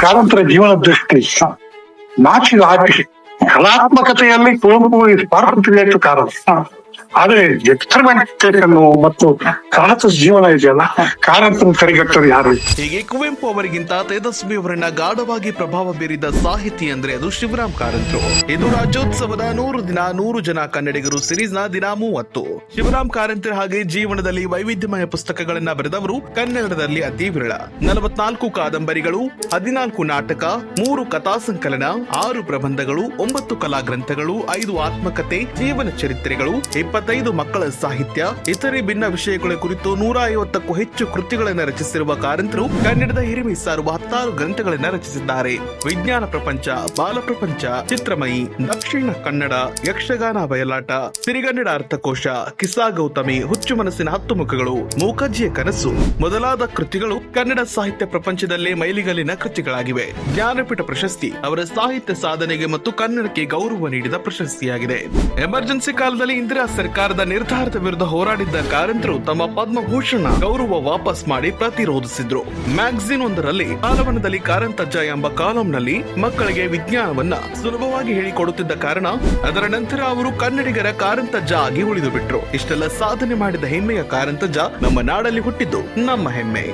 ಕಾರಂತರ ಜೀವನ ದೃಷ್ಟಿ ನಾಚಿದ ಹಾಕಿ ಕಲಾತ್ಮಕತೆಯಲ್ಲಿ ಕುವೆಂಪು ಸ್ಪಾರ್ಕ್ ಕಾರಣ ಆದ್ರೆ ಎಕ್ಸ್ಪೆರಿಮೆಂಟೇಷನ್ ಮತ್ತು ಸಾಹಸ ಜೀವನ ಇದೆಯಲ್ಲ? ಕಾರಂತ ಕರಿಗಟ್ಟರು ಯಾರು. ಹೀಗೆ ಕುವೆಂಪು ಅವರಿಗಿಂತ ತೇಜಸ್ವಿ ಅವರನ್ನ ಗಾಢವಾಗಿ ಪ್ರಭಾವ ಬೀರಿದ ಸಾಹಿತಿ ಅಂದ್ರೆ ಅದು ಶಿವರಾಮ್ ಕಾರಂತರು. ಇದು ರಾಜ್ಯೋತ್ಸವದ ನೂರು ದಿನ ನೂರು ಜನ ಕನ್ನಡಿಗರು ಸಿರೀಸ್ನ ದಿನ ಮೂವತ್ತು. ಶಿವರಾಮ್ ಕಾರಂತರ ಹಾಗೆ ಜೀವನದಲ್ಲಿ ವೈವಿಧ್ಯಮಯ ಪುಸ್ತಕಗಳನ್ನ ಬರೆದವರು ಕನ್ನಡದಲ್ಲಿ ಅತಿ ವಿರಳ. ನಲವತ್ನಾಲ್ಕು ಕಾದಂಬರಿಗಳು, ಹದಿನಾಲ್ಕು ನಾಟಕ, ಮೂರು ಕಥಾ ಸಂಕಲನ, ಆರು ಪ್ರಬಂಧಗಳು, ಒಂಬತ್ತು ಕಲಾ ಗ್ರಂಥಗಳು ಐದು ಆತ್ಮಕಥೆ ಜೀವನ ಚರಿತ್ರೆಗಳು ಇಪ್ಪತ್ತೈದು ಮಕ್ಕಳ ಸಾಹಿತ್ಯ, ಇತರೆ ಭಿನ್ನ ವಿಷಯಗಳ ಕುರಿತು ನೂರ ಐವತ್ತಕ್ಕೂ ಹೆಚ್ಚು ಕೃತಿಗಳನ್ನು ರಚಿಸಿರುವ ಕಾರಂತರು ಕನ್ನಡದ ಹಿರಿಮೆ ಸಾರುವ ಹತ್ತಾರು ಗ್ರಂಥಗಳನ್ನು ರಚಿಸಿದ್ದಾರೆ. ವಿಜ್ಞಾನ ಪ್ರಪಂಚ, ಬಾಲ ಪ್ರಪಂಚ, ಚಿತ್ರಮಯಿ, ದಕ್ಷಿಣ ಕನ್ನಡ, ಯಕ್ಷಗಾನ ಬಯಲಾಟ, ಸಿರಿಗನ್ನಡ ಅರ್ಥಕೋಶ, ಕಿಸಾ ಗೌತಮಿ, ಹುಚ್ಚು ಮನಸ್ಸಿನ ಹತ್ತು ಮುಖಗಳು, ಮೂಕಜ್ಜಿಯ ಕನಸು ಮೊದಲಾದ ಕೃತಿಗಳು ಕನ್ನಡ ಸಾಹಿತ್ಯ ಪ್ರಪಂಚದಲ್ಲೇ ಮೈಲಿಗಲ್ಲಿನ ಕೃತಿಗಳಾಗಿವೆ. ಜ್ಞಾನಪೀಠ ಪ್ರಶಸ್ತಿ ಅವರ ಸಾಹಿತ್ಯ ಸಾಧನೆಗೆ ಮತ್ತು ಕನ್ನಡಕ್ಕೆ ಗೌರವ ನೀಡಿದ ಪ್ರಶಸ್ತಿಯಾಗಿದೆ. ಎಮರ್ಜೆನ್ಸಿ ಕಾಲದಲ್ಲಿ ಇಂದಿರಾ ಸರ್ಕಾರದ ನಿರ್ಧಾರದ ವಿರುದ್ಧ ಹೋರಾಡಿದ್ದ ಕಾರಂತರು ತಮ್ಮ ಪದ್ಮಭೂಷಣ ಗೌರವ ವಾಪಸ್ ಮಾಡಿ ಪ್ರತಿರೋಧಿಸಿದ್ರು. ಮ್ಯಾಗಝಿನ್ ಒಂದರಲ್ಲಿ ಕಾಲವನದಲ್ಲಿ ಕಾರಂತಜ್ಜ ಎಂಬ ಕಾಲಂನಲ್ಲಿ ಮಕ್ಕಳಿಗೆ ವಿಜ್ಞಾನವನ್ನ ಸುಲಭವಾಗಿ ಹೇಳಿಕೊಡುತ್ತಿದ್ದ ಕಾರಣ, ಅದರ ನಂತರ ಅವರು ಕನ್ನಡಿಗರ ಕಾರಂತಜ್ಜ ಆಗಿ ಉಳಿದು ಬಿಟ್ರು ಇಷ್ಟೆಲ್ಲ ಸಾಧನೆ ಮಾಡಿದ ಹೆಮ್ಮೆಯ ಕಾರಂತಜ್ಜ ನಮ್ಮ ನಾಡಲ್ಲಿ ಹುಟ್ಟಿದ್ದು ನಮ್ಮ ಹೆಮ್ಮೆ.